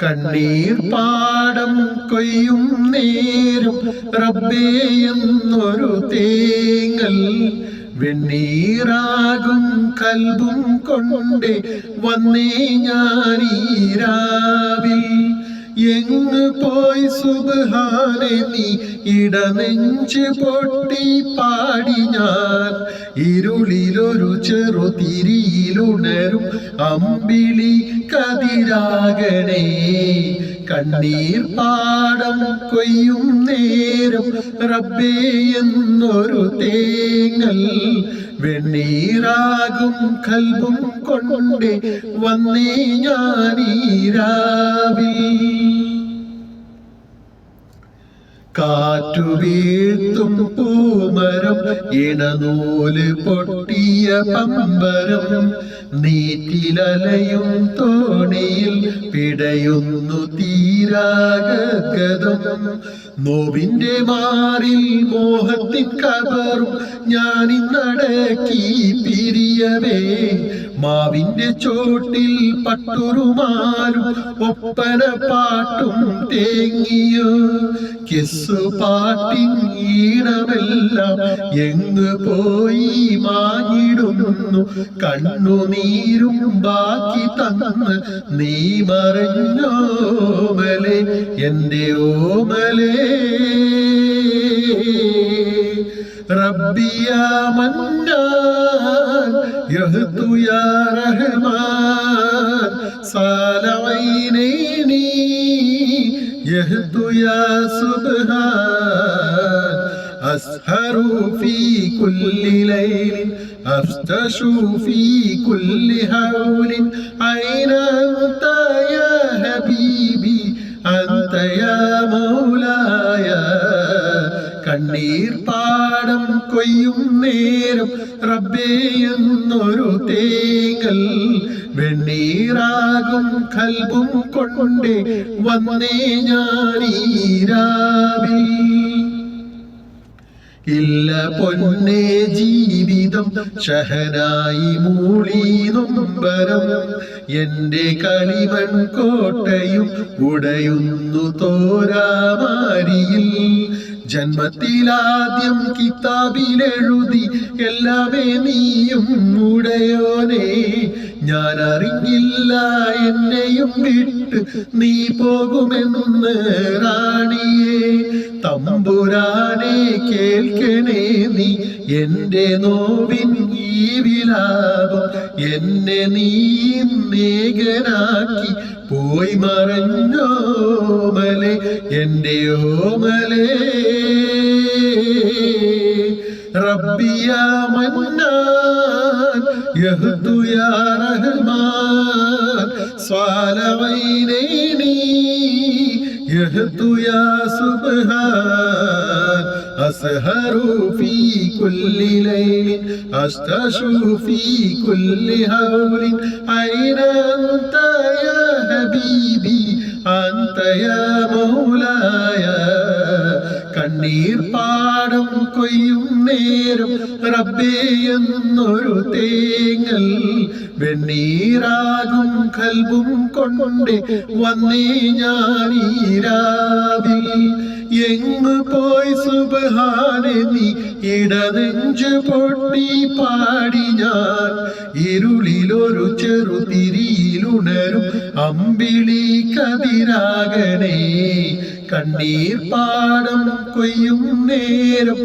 കണ്ണീർ പാടം കൊയ്യും നേരും. റബ്ബേ എന്നൊരു തേങ്ങൽ വെണ്ണീറാകും കൽബും കൊണ്ടേ വന്നേ ഞാനീരാവിൽ എങ്ങ് പോയി സുബാനെ നീ ഇടനെഞ്ച് പൊട്ടി പാടി ഞാൻ. ഇരുളിലൊരു ചെറു തിരിയിലുണരും അമ്പിളി കതിരാകണേ. കണ്ണീർ പാടം കൊയ്യും നേരം റബ്ബേ എന്നൊരു തേങ്ങൽ. വെണ്ണീറാകും കൽബും കൊണ്ടേ വന്നേ ഞാനീരാവിൽ കാറ്റു വീഴ്ത്തും പൂമരം ഇണനൂൽ പൊട്ടിയ പമ്പരം നീറ്റിലലയും തോണിയിൽ പിടയുന്നു തീരാഗതം നോവിന്റെ മാറിൽ മോഹത്തിൻ കബറും ഞാനിന്നടക്കി പിരിയവേ. മാവിന്റെ ചോട്ടിൽ പട്ടുറുമാലും ഒപ്പന പാട്ടും തേങ്ങിയോ. കിസ്സു പാട്ടിൻ ഈണമെല്ലാം എങ്ങ് പോയി മാഞ്ഞിടുന്നു. കണ്ണുനീരും ബാക്കി തന്ന് നീ മറഞ്ഞോമലെ എൻ്റെ ഓമലേ ربي يا منان يهد يا رحمن صال عينيني يهد يا سبحان أسهر في كل ليل أفتش في كل هول أين أنت يا حبيبي നേരം റബ്ബേ എന്നൊരു തേങ്ങൽ വെണ്ണീറാകും കൽബും കൊണ്ടേ വന്നേ ഞാനീരാവിൽ ഇല്ല പൊന്നെ ജീവിതം ഷഹനായി മൂളി നൊമ്പരം എന്റെ കളിവൻ കോട്ടയും ഉടയുന്നു തോരാമാരിയിൽ. ജന്മത്തിലാദ്യം കിതാബിലെഴുതി എല്ലാമേ നീയും ഉടയോനെ ഞാൻ അറിഞ്ഞില്ല എന്നെയും വിട്ട് നീ പോകുമെന്ന് റാണിയെ തമ്പുരാനെ കേൾക്കണേ നീ എന്റെ നോവിൻ ഈ വിലാപം എന്നെ നീ നേകനാക്കി പോയി മറഞ്ഞോമലെ എന്റെ ഓമലേ ربي يا منان يهد يا رحمن. صال عينيني يهد يا سبحان. أسهر في كل ليل أستشو في كل هول. أين أنت يا حبيبي؟ أنت يا مولاي. കണ്ണീർ പാടം കൊയ്യും നേരം. റബ്ബേ എന്നൊരു തേങ്ങൽ വെണ്ണീറാകും കൽബും കൊണ്ട് വന്നേ ഞാനീരാവിൽ എങ്ങു പോയി സുബഹാനെ നീ ഇടനെഞ്ച് പൊട്ടി പാടി ഞാൻ. ഇരുളിലൊരു ചെറുതിരിയിലുണരും അമ്പിളി കതിരാകണേ കണ്ണീർ പാടം കൊയ്യും നേരം.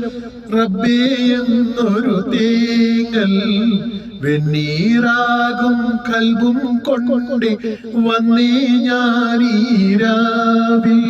റബ്ബേ എന്നൊരു തേങ്ങൽ വെണ്ണീറാകും കൽബും കൊണ്ടേ വന്നേ ഞാനീരാവിൽ